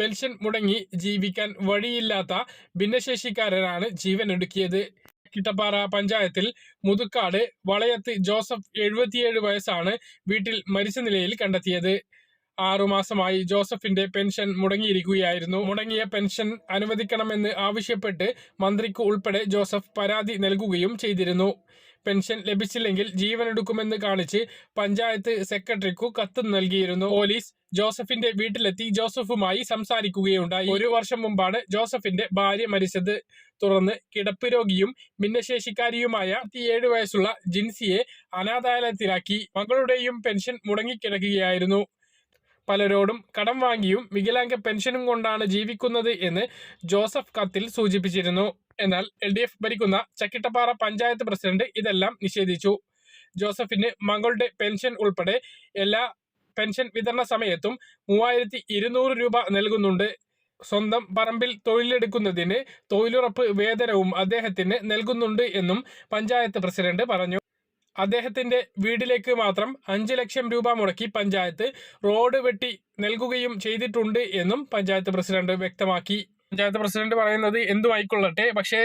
Pension മുടങ്ങി ജീവിക്കാൻ വഴിയില്ലാത്ത ഭിന്നശേഷിക്കാരനാണ് ജീവൻ ജീവനൊടുക്കിയത്. കിട്ടപ്പാറ പഞ്ചായത്തിൽ മുതുക്കാട് വളയത്ത് ജോസഫ് എഴുപത്തിയേഴ് വയസ്സാണ് വീട്ടിൽ മരിച്ച നിലയിൽ കണ്ടെത്തിയത്. ആറുമാസമായി ജോസഫിന്റെ പെൻഷൻ മുടങ്ങിയിരിക്കുകയായിരുന്നു. മുടങ്ങിയ പെൻഷൻ അനുവദിക്കണമെന്ന് ആവശ്യപ്പെട്ട് മന്ത്രിക്ക് ഉൾപ്പെടെ ജോസഫ് പരാതി നൽകുകയും ചെയ്തിരുന്നു. പെൻഷൻ ലഭിച്ചില്ലെങ്കിൽ ജീവനെടുക്കുമെന്ന് കാണിച്ച് പഞ്ചായത്ത് സെക്രട്ടറിക്കു കത്ത് നൽകിയിരുന്നു. പോലീസ് ജോസഫിന്റെ വീട്ടിലെത്തി ജോസഫുമായി സംസാരിക്കുകയുണ്ടായി. ഒരു വർഷം മുമ്പാണ് ജോസഫിന്റെ ഭാര്യ മരിച്ചത്. തുടർന്ന് കിടപ്പ് രോഗിയും ഭിന്നശേഷിക്കാരിയുമായ ഏഴ് വയസ്സുള്ള ജിൻസിയെ അനാഥാലയത്തിലാക്കി. മകളുടെയും പെൻഷൻ മുടങ്ങിക്കിടക്കുകയായിരുന്നു. പലരോടും കടം വാങ്ങിയും വികലാംഗ പെൻഷനും കൊണ്ടാണ് ജീവിക്കുന്നത് എന്ന് ജോസഫ് കത്തിൽ സൂചിപ്പിച്ചിരുന്നു. എന്നാൽ എൽ ഡി എഫ് ഭരിക്കുന്ന ചക്കിട്ടപ്പാറ പഞ്ചായത്ത് പ്രസിഡന്റ് ഇതെല്ലാം നിഷേധിച്ചു. ജോസഫിന് മകളുടെ പെൻഷൻ ഉൾപ്പെടെ എല്ലാ പെൻഷൻ വിതരണ സമയത്തും മൂവായിരത്തി ഇരുന്നൂറ് രൂപ നൽകുന്നുണ്ട്. സ്വന്തം പറമ്പിൽ തൊഴിലെടുക്കുന്നതിന് തൊഴിലുറപ്പ് വേതനവും അദ്ദേഹത്തിന് നൽകുന്നുണ്ട് എന്നും പഞ്ചായത്ത് പ്രസിഡന്റ് പറഞ്ഞു. അദ്ദേഹത്തിന്റെ വീടിലേക്ക് മാത്രം അഞ്ച് ലക്ഷം രൂപ മുടക്കി പഞ്ചായത്ത് റോഡ് വെട്ടി നൽകുകയും ചെയ്തിട്ടുണ്ട് എന്നും പഞ്ചായത്ത് പ്രസിഡന്റ് വ്യക്തമാക്കി. പഞ്ചായത്ത് പ്രസിഡന്റ് പറയുന്നത് എന്തുമായിക്കൊള്ളട്ടെ പക്ഷേ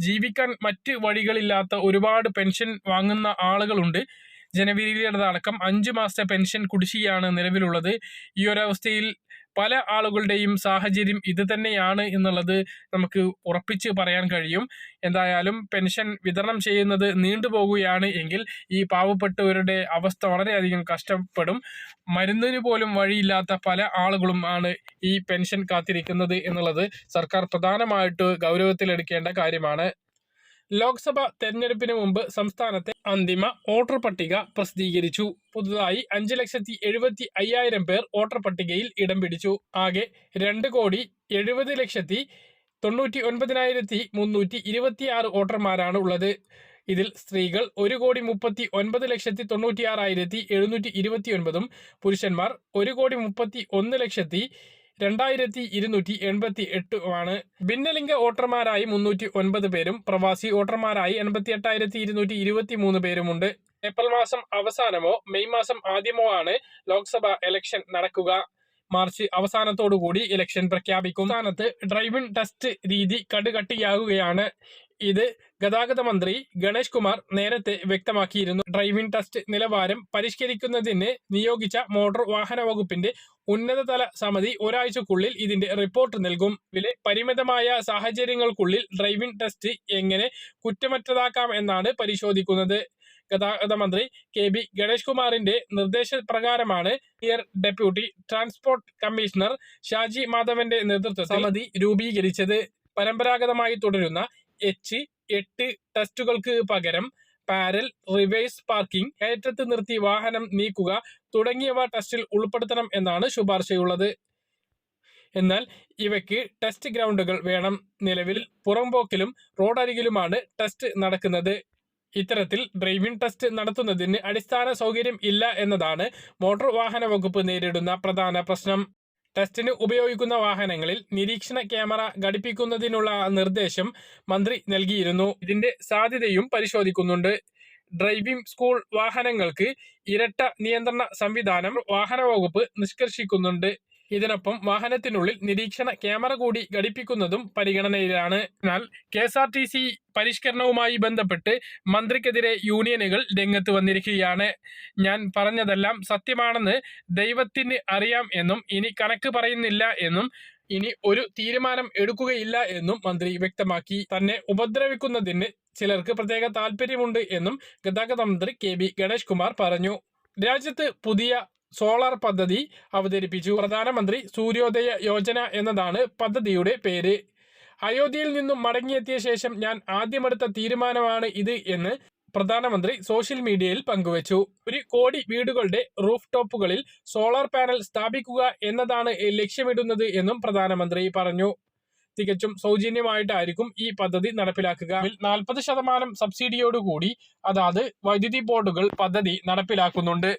ജീവിക്കാൻ മറ്റ് വഴികളില്ലാത്ത ഒരുപാട് പെൻഷൻ വാങ്ങുന്ന ആളുകളുണ്ട്. ജനവിധിയുടേതടക്കം അഞ്ചു മാസത്തെ പെൻഷൻ കുടിശ്ശികയാണ് നിലവിലുള്ളത്. ഈ ഒരവസ്ഥയിൽ പല ആളുകളുടെയും സാഹചര്യം ഇത് തന്നെയാണ് എന്നുള്ളത് നമുക്ക് ഉറപ്പിച്ച് പറയാൻ കഴിയും. എന്തായാലും പെൻഷൻ വിതരണം ചെയ്യുന്നത് നീണ്ടുപോകുകയാണ് എങ്കിൽ ഈ പാവപ്പെട്ടവരുടെ അവസ്ഥ വളരെയധികം കഷ്ടപ്പെടും. മരുന്നിന് പോലും വഴിയില്ലാത്ത പല ആളുകളും ആണ് ഈ പെൻഷൻ കാത്തിരിക്കുന്നത് എന്നുള്ളത് സർക്കാർ പ്രധാനമായിട്ട് ഗൗരവത്തിലെടുക്കേണ്ട കാര്യമാണ്. ലോക്സഭ തെരഞ്ഞെടുപ്പിന് മുമ്പ് സംസ്ഥാനത്തെ അന്തിമ വോട്ടർ പട്ടിക പ്രസിദ്ധീകരിച്ചു. പുതുതായി അഞ്ച് ലക്ഷത്തി എഴുപത്തി അയ്യായിരം പേർ വോട്ടർ പട്ടികയിൽ ഇടം പിടിച്ചു. ആകെ രണ്ട് കോടി എഴുപത് ലക്ഷത്തി തൊണ്ണൂറ്റി ഒൻപതിനായിരത്തി മുന്നൂറ്റി ഇരുപത്തിയാറ് വോട്ടർമാരാണ് ഉള്ളത്. ഇതിൽ സ്ത്രീകൾ ഒരു കോടി മുപ്പത്തി ഒൻപത് ലക്ഷത്തി തൊണ്ണൂറ്റി ആറായിരത്തി എഴുന്നൂറ്റി ഇരുപത്തി ഒൻപതും പുരുഷന്മാർ ഒരു കോടി മുപ്പത്തി ഒന്ന് ലക്ഷത്തി രണ്ടായിരത്തി ഇരുന്നൂറ്റി എൺപത്തി എട്ടുമാണ് ഭിന്നലിംഗ വോട്ടർമാരായി മുന്നൂറ്റി ഒൻപത് പേരും പ്രവാസി വോട്ടർമാരായി എൺപത്തി എട്ടായിരത്തി ഇരുന്നൂറ്റി ഇരുപത്തി മൂന്ന് പേരുമുണ്ട്. ഏപ്രിൽ മാസം അവസാനമോ മെയ് മാസം ആദ്യമോ ആണ് ലോക്സഭ ഇലക്ഷൻ നടക്കുക. മാർച്ച് അവസാനത്തോടുകൂടി ഇലക്ഷൻ പ്രഖ്യാപിക്കും. സ്ഥാനത്ത് ഡ്രൈവിംഗ് ടെസ്റ്റ് രീതി കടുകട്ടിയാകുകയാണ്. ഇത് ഗതാഗത മന്ത്രി ഗണേഷ് കുമാർ നേരത്തെ വ്യക്തമാക്കിയിരുന്നു. ഡ്രൈവിംഗ് ടെസ്റ്റ് നിലവാരം പരിഷ്കരിക്കുന്നതിന് നിയോഗിച്ച മോട്ടോർ വാഹന വകുപ്പിന്റെ ഉന്നതതല സമിതി ഒരാഴ്ചക്കുള്ളിൽ ഇതിന്റെ റിപ്പോർട്ട് നൽകും. ഇതിലെ പരിമിതമായ സാഹചര്യങ്ങൾക്കുള്ളിൽ ഡ്രൈവിംഗ് ടെസ്റ്റ് എങ്ങനെ കുറ്റമറ്റതാക്കാം എന്നാണ് പരിശോധിക്കുന്നത്. ഗതാഗത മന്ത്രി കെ ബി ഗണേഷ് കുമാറിന്റെ നിർദ്ദേശപ്രകാരമാണ് ഇയർ ഡെപ്യൂട്ടി ട്രാൻസ്പോർട്ട് കമ്മീഷണർ ഷാജി മാധവന്റെ നേതൃത്വത്തിൽ സമിതി രൂപീകരിച്ചത്. പരമ്പരാഗതമായി തുടരുന്ന എച്ച് എട്ട് ടെസ്റ്റുകൾക്ക് പകരം പാരൽ റിവേഴ്സ് പാർക്കിംഗ് കയറ്റത്ത് നിർത്തി വാഹനം നീക്കുക തുടങ്ങിയവ ടെസ്റ്റിൽ ഉൾപ്പെടുത്തണം എന്നാണ് ശുപാർശയുള്ളത്. എന്നാൽ ഇവയ്ക്ക് ടെസ്റ്റ് ഗ്രൗണ്ടുകൾ വേണം. നിലവിൽ പുറംപോക്കിലും റോഡരികിലുമാണ് ടെസ്റ്റ് നടക്കുന്നത്. ഇത്തരത്തിൽ ഡ്രൈവിംഗ് ടെസ്റ്റ് നടത്തുന്നതിന് അടിസ്ഥാന സൗകര്യം ഇല്ല എന്നതാണ് മോട്ടോർ വാഹന വകുപ്പ് നേരിടുന്ന പ്രധാന പ്രശ്നം. ടെസ്റ്റിന് ഉപയോഗിക്കുന്ന വാഹനങ്ങളിൽ നിരീക്ഷണ ക്യാമറ ഘടിപ്പിക്കുന്നതിനുള്ള നിർദ്ദേശം മന്ത്രി നൽകിയിരുന്നു. ഇതിന്റെ സാധ്യതയും പരിശോധിക്കുന്നുണ്ട്. ഡ്രൈവിംഗ് സ്കൂൾ വാഹനങ്ങൾക്ക് ഇരട്ട നിയന്ത്രണ സംവിധാനം വാഹന വകുപ്പ് നിഷ്കർഷിക്കുന്നുണ്ട്. ഇതിനൊപ്പം വാഹനത്തിനുള്ളിൽ നിരീക്ഷണ ക്യാമറ കൂടി ഘടിപ്പിക്കുന്നതും പരിഗണനയിലാണ്. എന്നാൽ K S R T C പരിഷ്കരണവുമായി ബന്ധപ്പെട്ട് മന്ത്രിക്കെതിരെ യൂണിയനുകൾ രംഗത്ത് വന്നിരിക്കുകയാണ്. ഞാൻ പറഞ്ഞതെല്ലാം സത്യമാണെന്ന് ദൈവത്തിന് അറിയാം എന്നും ഇനി കണക്ക് പറയുന്നില്ല എന്നും ഇനി ഒരു തീരുമാനം എടുക്കുകയില്ല എന്നും മന്ത്രി വ്യക്തമാക്കി. തന്നെ ഉപദ്രവിക്കുന്നതിന് ചിലർക്ക് പ്രത്യേക താല്പര്യമുണ്ട് എന്നും ഗതാഗത മന്ത്രി കെ ബി ഗണേഷ് കുമാർ പറഞ്ഞു. രാജ്യത്ത് പുതിയ സോളാർ പദ്ധതി അവതരിപ്പിച്ചു. പ്രധാനമന്ത്രി സൂര്യോദയ യോജന എന്നതാണ് പദ്ധതിയുടെ പേര്. അയോധ്യയിൽ നിന്നും മടങ്ങിയെത്തിയ ശേഷം ഞാൻ ആദ്യമെടുത്ത തീരുമാനമാണ് ഇത് എന്ന് പ്രധാനമന്ത്രി സോഷ്യൽ മീഡിയയിൽ പങ്കുവച്ചു. ഒരു കോടി വീടുകളുടെ റൂഫ് ടോപ്പുകളിൽ സോളാർ പാനൽ സ്ഥാപിക്കുക എന്നതാണ് ലക്ഷ്യമിടുന്നത് എന്നും പ്രധാനമന്ത്രി പറഞ്ഞു. തികച്ചും സൗജന്യമായിട്ടായിരിക്കും ഈ പദ്ധതി നടപ്പിലാക്കുക. നാൽപ്പത് ശതമാനം സബ്സിഡിയോടുകൂടി അതാത് വൈദ്യുതി ബോർഡുകൾ പദ്ധതി നടപ്പിലാക്കുന്നുണ്ട്.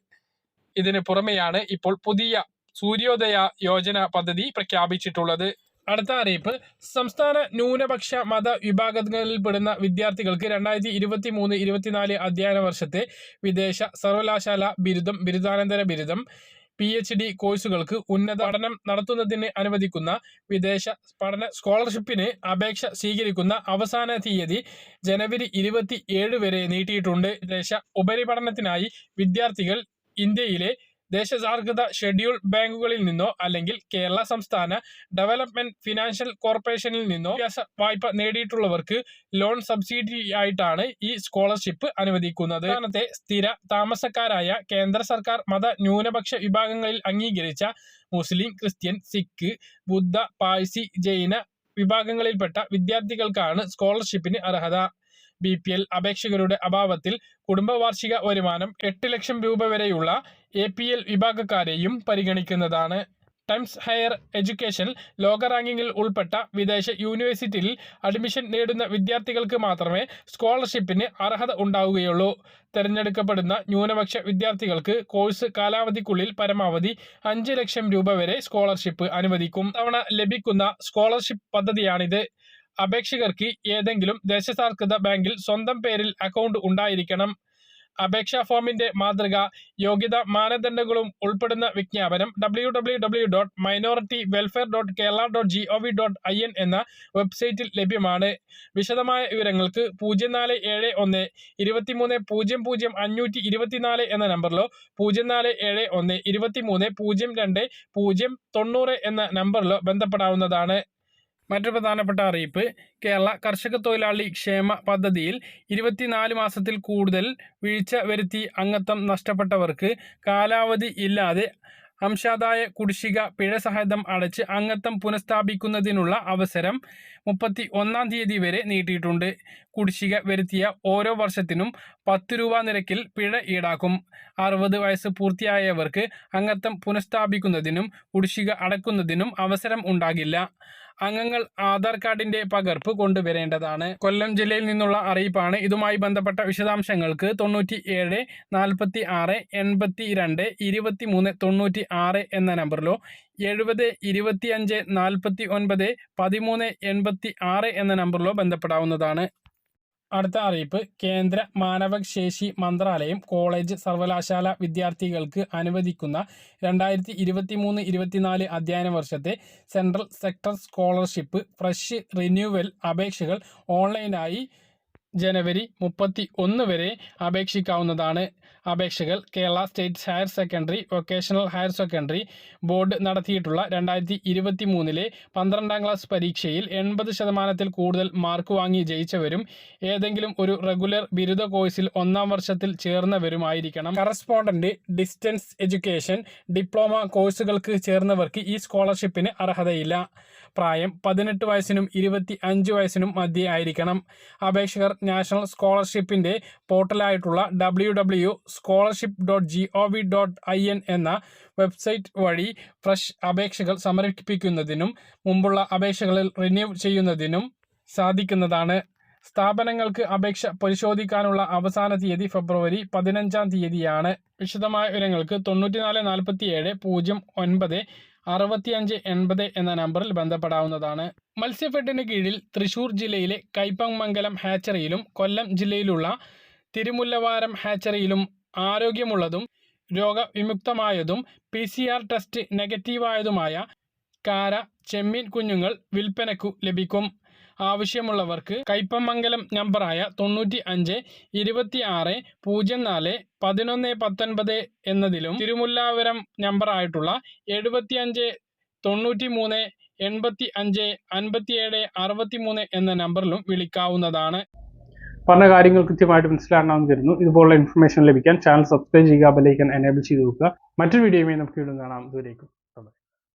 ഇതിന് പുറമെയാണ് ഇപ്പോൾ പുതിയ സൂര്യോദയ യോജന പദ്ധതി പ്രഖ്യാപിച്ചിട്ടുള്ളത്. അടുത്ത അറിയിപ്പ്. സംസ്ഥാന ന്യൂനപക്ഷ മത വിഭാഗങ്ങളിൽപ്പെടുന്ന വിദ്യാർത്ഥികൾക്ക് രണ്ടായിരത്തി ഇരുപത്തി മൂന്ന് ഇരുപത്തിനാല് അധ്യയന വർഷത്തെ വിദേശ സർവകലാശാല ബിരുദം ബിരുദാനന്തര ബിരുദം പി എച്ച് ഡി കോഴ്സുകൾക്ക് ഉന്നത പഠനം നടത്തുന്നതിന് അനുവദിക്കുന്ന വിദേശ പഠന സ്കോളർഷിപ്പിന് അപേക്ഷ സ്വീകരിക്കുന്ന അവസാന തീയതി ജനുവരി ഇരുപത്തി ഏഴ് വരെ നീട്ടിയിട്ടുണ്ട്. വിദേശ ഉപരിപഠനത്തിനായി വിദ്യാർത്ഥികൾ ഇന്ത്യയിലെ ദേശസാർഗത ഷെഡ്യൂൾ ബാങ്കുകളിൽ നിന്നോ അല്ലെങ്കിൽ കേരള സംസ്ഥാന ഡെവലപ്മെന്റ് ഫിനാൻഷ്യൽ കോർപ്പറേഷനിൽ നിന്നോ വായ്പ നേടിയിട്ടുള്ളവർക്ക് ലോൺ സബ്സിഡി ആയിട്ടാണ് ഈ സ്കോളർഷിപ്പ് അനുവദിക്കുന്നത്. സംസ്ഥാനത്തെ സ്ഥിര താമസക്കാരായ കേന്ദ്ര സർക്കാർ മത ന്യൂനപക്ഷ വിഭാഗങ്ങളിൽ അംഗീകരിച്ച മുസ്ലിം ക്രിസ്ത്യൻ സിഖ് ബുദ്ധ പാഴ്സി ജൈന വിഭാഗങ്ങളിൽപ്പെട്ട വിദ്യാർത്ഥികൾക്കാണ് സ്കോളർഷിപ്പിന് അർഹത. ബി പി എൽ അപേക്ഷകരുടെ അഭാവത്തിൽ കുടുംബവാർഷിക വരുമാനം എട്ട് ലക്ഷം രൂപ വരെയുള്ള എ പി എൽ വിഭാഗക്കാരെയും പരിഗണിക്കുന്നതാണ്. ടൈംസ് ഹയർ എഡ്യൂക്കേഷൻ ലോക റാങ്കിങ്ങിൽ ഉൾപ്പെട്ട വിദേശ യൂണിവേഴ്സിറ്റിയിൽ അഡ്മിഷൻ നേടുന്ന വിദ്യാർത്ഥികൾക്ക് മാത്രമേ സ്കോളർഷിപ്പിന് അർഹത ഉണ്ടാവുകയുള്ളൂ. തിരഞ്ഞെടുക്കപ്പെടുന്ന ന്യൂനപക്ഷ വിദ്യാർത്ഥികൾക്ക് കോഴ്സ് കാലാവധിക്കുള്ളിൽ പരമാവധി അഞ്ച് ലക്ഷം രൂപ വരെ സ്കോളർഷിപ്പ് അനുവദിക്കും. തവണ ലഭിക്കുന്ന സ്കോളർഷിപ്പ് പദ്ധതിയാണിത്. അപേക്ഷകർക്ക് ഏതെങ്കിലും ദേശസാൽകൃത ബാങ്കിൽ സ്വന്തം പേരിൽ അക്കൗണ്ട് ഉണ്ടായിരിക്കണം. അപേക്ഷാ ഫോമിന്റെ മാതൃക യോഗ്യതാ മാനദണ്ഡങ്ങളും ഉൾപ്പെടുന്ന വിജ്ഞാപനം W W W dot minority welfare dot Kerala dot G O V dot I N എന്ന വെബ്സൈറ്റിൽ ലഭ്യമാണ്. വിശദമായ വിവരങ്ങൾക്ക് പൂജ്യം നാല് ഏഴ് ഒന്ന് ഇരുപത്തിമൂന്ന് പൂജ്യം പൂജ്യം അഞ്ഞൂറ്റി ഇരുപത്തിനാല് എന്ന നമ്പറിലോ പൂജ്യം നാല് ഏഴ് ഒന്ന് ഇരുപത്തിമൂന്ന് പൂജ്യം രണ്ട് പൂജ്യം തൊണ്ണൂറ് എന്ന നമ്പറിലോ ബന്ധപ്പെടാവുന്നതാണ്. മറ്റൊരു പ്രധാനപ്പെട്ട അറിയിപ്പ്. കേരള കർഷക തൊഴിലാളി ക്ഷേമ പദ്ധതിയിൽ ഇരുപത്തിനാല് മാസത്തിൽ കൂടുതൽ വീഴ്ച വരുത്തി അംഗത്വം നഷ്ടപ്പെട്ടവർക്ക് കാലാവധി ഇല്ലാതെ അംശാദായ കുടിശ്ശിക പിഴ സഹിതം അടച്ച് അംഗത്വം പുനഃസ്ഥാപിക്കുന്നതിനുള്ള അവസരം മുപ്പത്തി ഒന്നാം തീയതി വരെ നീട്ടിയിട്ടുണ്ട്. കുടിശ്ശിക വരുത്തിയ ഓരോ വർഷത്തിനും പത്ത് രൂപ നിരക്കിൽ പിഴ ഈടാക്കും. അറുപത് വയസ്സ് പൂർത്തിയായവർക്ക് അംഗത്വം പുനഃസ്ഥാപിക്കുന്നതിനും കുടിശ്ശിക അടക്കുന്നതിനും അവസരം ഉണ്ടാകില്ല. അംഗങ്ങൾ ആധാർ കാർഡിന്റെ പകർപ്പ് കൊണ്ടുവരേണ്ടതാണ്. കൊല്ലം ജില്ലയിൽ നിന്നുള്ള അറിയിപ്പാണ്. ഇതുമായി ബന്ധപ്പെട്ട വിശദാംശങ്ങൾക്ക് തൊണ്ണൂറ്റി ഏഴ് നാൽപ്പത്തി ആറ് എൺപത്തി രണ്ട് ഇരുപത്തി മൂന്ന് തൊണ്ണൂറ്റി ആറ് എന്ന നമ്പറിലോ എഴുപത് ഇരുപത്തി അഞ്ച് നാൽപ്പത്തി ഒൻപത് പതിമൂന്ന് എൺപത്തി ആറ് എന്ന നമ്പറിലോ ബന്ധപ്പെടാവുന്നതാണ്. അടുത്ത അറിയിപ്പ്. കേന്ദ്ര മാനവശേഷി മന്ത്രാലയം കോളേജ് സർവകലാശാല വിദ്യാർത്ഥികൾക്ക് അനുവദിക്കുന്ന രണ്ടായിരത്തി ഇരുപത്തി മൂന്ന് ഇരുപത്തിനാല് അധ്യയന വർഷത്തെ central sector scholarship fresh renewal അപേക്ഷകൾ ഓൺലൈനായി ജനുവരി മുപ്പത്തി ഒന്ന് വരെ അപേക്ഷിക്കാവുന്നതാണ്. അപേക്ഷകൾ Kerala state higher secondary vocational higher secondary board നടത്തിയിട്ടുള്ള രണ്ടായിരത്തി ഇരുപത്തി മൂന്നിലെ പന്ത്രണ്ടാം ക്ലാസ് പരീക്ഷയിൽ എൺപത് ശതമാനത്തിൽ കൂടുതൽ മാർക്ക് വാങ്ങി ജയിച്ചവരും ഏതെങ്കിലും ഒരു റെഗുലർ ബിരുദ കോഴ്സിൽ ഒന്നാം വർഷത്തിൽ ചേർന്നവരുമായിരിക്കണം. കറസ്പോണ്ടന്റ് ഡിസ്റ്റൻസ് എഡ്യൂക്കേഷൻ ഡിപ്ലോമ കോഴ്സുകൾക്ക് ചേർന്നവർക്ക് ഈ സ്കോളർഷിപ്പിന് അർഹതയില്ല. പ്രായം പതിനെട്ട് വയസ്സിനും ഇരുപത്തി അഞ്ച് വയസ്സിനും മധ്യേ ആയിരിക്കണം. അപേക്ഷകർ നാഷണൽ സ്കോളർഷിപ്പിന്റെ പോർട്ടലായിട്ടുള്ള W W scholarship dot G O V dot I N എന്ന വെബ്സൈറ്റ് വഴി ഫ്രഷ് അപേക്ഷകൾ സമർപ്പിക്കുന്നതിനും മുമ്പുള്ള അപേക്ഷകളിൽ റിന്യൂ ചെയ്യുന്നതിനും സാധിക്കുന്നതാണ്. സ്ഥാപനങ്ങൾക്ക് അപേക്ഷ പരിശോധിക്കാനുള്ള അവസാന തീയതി ഫെബ്രുവരി പതിനഞ്ചാം തീയതിയാണ്. വിശദമായ വിവരങ്ങൾക്ക് തൊണ്ണൂറ്റിനാല് നാൽപ്പത്തി ഏഴ് പൂജ്യം ഒൻപത് അറുപത്തിയഞ്ച് എൺപത് എന്ന നമ്പറിൽ ബന്ധപ്പെടാവുന്നതാണ്. മത്സ്യഫെഡിന് കീഴിൽ തൃശൂർ ജില്ലയിലെ കൈപ്പമംഗലം ഹാച്ചറിയിലും കൊല്ലം ജില്ലയിലുള്ള തിരുമുല്ലവാരം ഹാച്ചറിയിലും ആരോഗ്യമുള്ളതും രോഗവിമുക്തമായതും പി സി ആർ ടെസ്റ്റ് നെഗറ്റീവായതുമായ കാര ചെമ്മീൻ കുഞ്ഞുങ്ങൾ വിൽപ്പനക്കു ലഭിക്കും. ആവശ്യമുള്ളവർക്ക് കൈപ്പമംഗലം നമ്പറായ തൊണ്ണൂറ്റി അഞ്ച് ഇരുപത്തി ആറ് പൂജ്യം നാല് പതിനൊന്ന് പത്തൊൻപത് എന്നതിലും തിരുമുല്ലാവരം നമ്പറായിട്ടുള്ള എഴുപത്തി അഞ്ച് തൊണ്ണൂറ്റി മൂന്ന് എൺപത്തി അഞ്ച് അൻപത്തിയേഴ് അറുപത്തി മൂന്ന് എന്ന നമ്പറിലും വിളിക്കാവുന്നതാണ്. പറഞ്ഞ കാര്യങ്ങൾ കൃത്യമായിട്ട് എന്ന് കരുതുന്നു ഇതുപോലുള്ള ഇൻഫർമേഷൻ ലഭിക്കാൻ ചാനൽ സബ്സ്ക്രൈബ് ചെയ്യുക ബെലൈക്കൻ എനേബിൾ ചെയ്ത് നോക്കുക മറ്റൊരു വീഡിയോയുമായി നമുക്ക് വീണ്ടും കാണാം. ദൂരേക്കും